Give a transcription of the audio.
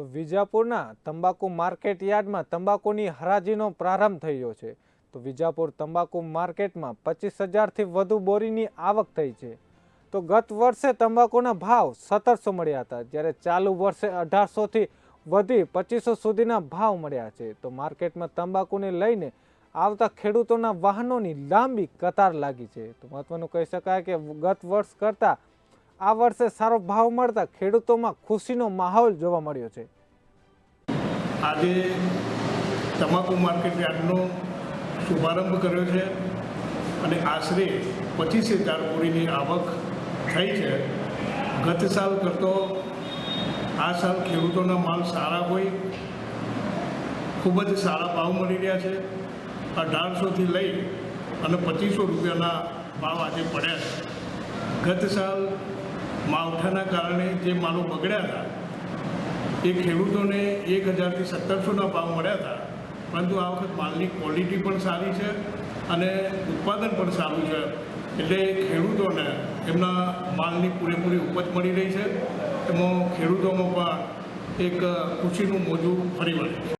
તો વિજાપુરના તંબાકુ માર્કેટ યાર્ડમાં તંબાકુની હરાજીનો પ્રારંભ થયો છે. તો વિજાપુર તંબાકુ માર્કેટમાં પચીસ હજારથી વધુ બોરીની આવક થઈ છે. તો ગત વર્ષે તંબાકુના ભાવ સત્તરસો મળ્યા હતા, જ્યારે ચાલુ વર્ષે અઢારસોથી વધી પચીસો સુધીના ભાવ મળ્યા છે. તો માર્કેટમાં તંબાકુને લઈને આવતા ખેડૂતોના વાહનોની લાંબી કતાર લાગી છે. તો મહત્વનું કહી શકાય કે ગત વર્ષ કરતાં આ વર્ષે સારો ભાવ મળતા ખેડૂતોમાં ખુશીનો માહોલ જોવા મળ્યો છે. આજે તમાકુ માર્કેટ યાર્ડનો શુભારંભ કર્યો છે અને આશરે પચીસ હજાર કોડીની આવક થઈ છે. ગત સાલ કરતો આ સાલ ખેડૂતોના માલ સારા હોય, ખૂબ જ સારા ભાવ મળી રહ્યા છે. અઢારસોથી લઈ અને પચીસો રૂપિયાના ભાવ આજે પડ્યા છે. ગત સાલ માવઠાના કારણે જે માલો બગડ્યા હતા, એ ખેડૂતોને એક હજારથી સત્તરસોના ભાવ મળ્યા હતા. પરંતુ આ વખત માલની ક્વોલિટી પણ સારી છે અને ઉત્પાદન પણ સારું છે. એટલે ખેડૂતોને એમના માલની પૂરેપૂરી ઉપજ મળી રહી છે. એમાં ખેડૂતોમાં પણ એક ખુશીનું મોજું ફરી વળે છે.